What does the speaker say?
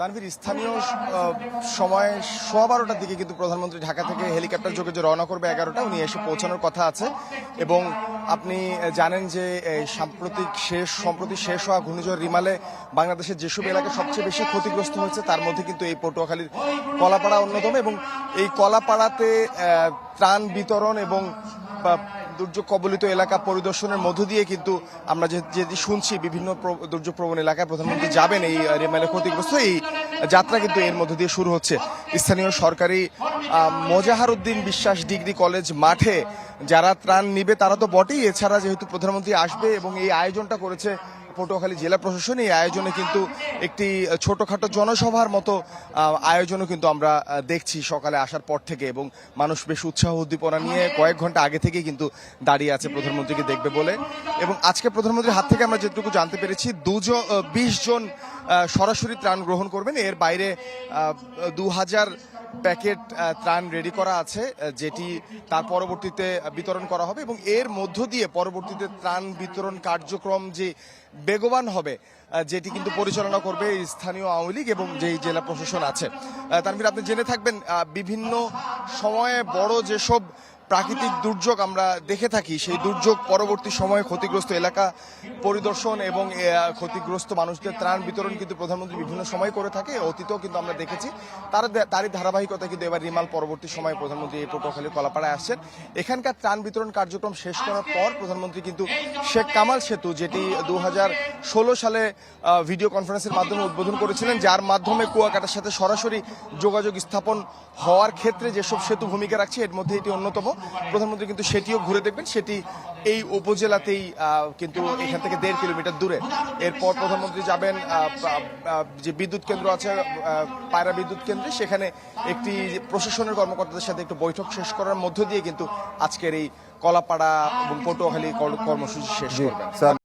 তানভীর, স্থানীয় সময় সোয়া বারোটার দিকে কিন্তু প্রধানমন্ত্রী ঢাকা থেকে হেলিকপ্টার যোগে যে রওনা করবে এগারোটা, উনি এসে পৌঁছানোর কথা আছে। এবং আপনি জানেন যে সাম্প্রতিক শেষ, সম্প্রতি শেষ হওয়া ঘূর্ণিঝড় রিমালে বাংলাদেশের যেসব এলাকা সবচেয়ে বেশি ক্ষতিগ্রস্ত হয়েছে, তার মধ্যে কিন্তু এই পটুয়াখালীর কলাপাড়া অন্যতম। এবং এই কলাপাড়াতে ত্রাণ বিতরণ এবং দুর্যোগ কবলিত এলাকা পরিদর্শনের মধ্য দিয়ে কিন্তু আমরা যে যেটি শুনছি বিভিন্ন দুর্যোগ প্রবণ এলাকায় প্রধানমন্ত্রী যাবেন এই রেমাইলে ক্ষতিগ্রস্ত এই যাত্রা কিন্তু এর মধ্য দিয়ে শুরু হচ্ছে। স্থানীয় সরকারি মোজাহারুদ্দিন বিশ্বাস ডিগ্রি কলেজ মাঠে যারা ত্রাণ নিবে তারা তো বটেই। এছাড়া যেহেতু প্রধানমন্ত্রী আসবে এবং এই আয়োজনটা করেছে পটুয়াখালী জেলা প্রশাসন এই আয়োজনে কিন্তু একটি ছোটখাটো জনসভার মতো আয়োজনও কিন্তু আমরা দেখছি সকালে আসার পর থেকে এবং মানুষ বেশ উৎসাহ উদ্দীপনা নিয়ে কয়েক ঘণ্টা আগে থেকে কিন্তু দাঁড়িয়ে আছে প্রধানমন্ত্রীকে দেখবে বলে। এবং আজকে প্রধানমন্ত্রীর হাত থেকে আমরা যেটুকু জানতে পেরেছি, দুজন বিশ জন সরাসরি ত্রাণ গ্রহণ করবেন। এর বাইরে দু হাজার প্যাকেট ত্রাণ রেডি করা আছে যেটি তার পরবর্তীতে বিতরণ করা হবে এবং এর মধ্য দিয়ে পরবর্তীতে ত্রাণ বিতরণ কার্যক্রম যে বেগবান হবে যেটি কিন্তু পরিচালনা করবে স্থানীয় আওয়ামী লীগ এবং যেই জেলা প্রশাসন আছে। তার তানভীর, আপনি জেনে থাকবেন বিভিন্ন সময়ে বড় যেসব প্রাকৃতিক দুর্যোগ আমরা দেখে থাকি সেই দুর্যোগ পরবর্তী সময়ে ক্ষতিগ্রস্ত এলাকা পরিদর্শন এবং ক্ষতিগ্রস্ত মানুষদের ত্রাণ বিতরণ কিন্তু প্রধানমন্ত্রী বিভিন্ন সময় করে থাকে অতীতেও কিন্তু আমরা দেখেছি। তার তারই ধারাবাহিকতা কিন্তু এবার রিমাল পরবর্তী সময়ে প্রধানমন্ত্রী এই পটুয়াখালী কলাপাড়ায় আসছেন। এখানকার ত্রাণ বিতরণ কার্যক্রম শেষ করার পর প্রধানমন্ত্রী কিন্তু শেখ কামাল সেতু যেটি দু হাজার ষোলো সালে ভিডিও কনফারেন্সের মাধ্যমে উদ্বোধন করেছিলেন যার মাধ্যমে কুয়াকাটার সাথে সরাসরি যোগাযোগ স্থাপন হওয়ার ক্ষেত্রে যেসব সেতু ভূমিকা রাখছে এর মধ্যে এটি অন্যতম। প্রধানমন্ত্রী কিন্তু সেটিও ঘুরে দেখবেন। সেটি এই উপজেলাতেই কিন্তু এখান থেকে দেড় কিলোমিটার দূরে। এরপর প্রধানমন্ত্রী যাবেন যে বিদ্যুৎ কেন্দ্র আছে পায়রা বিদ্যুৎ কেন্দ্রে। সেখানে একটি প্রশাসনের কর্মকর্তাদের সাথে একটু বৈঠক শেষ করার মধ্য দিয়ে কিন্তু আজকের এই কলাপাড়া এবং পটুয়াখালী কর্মসূচি শেষ করবেন।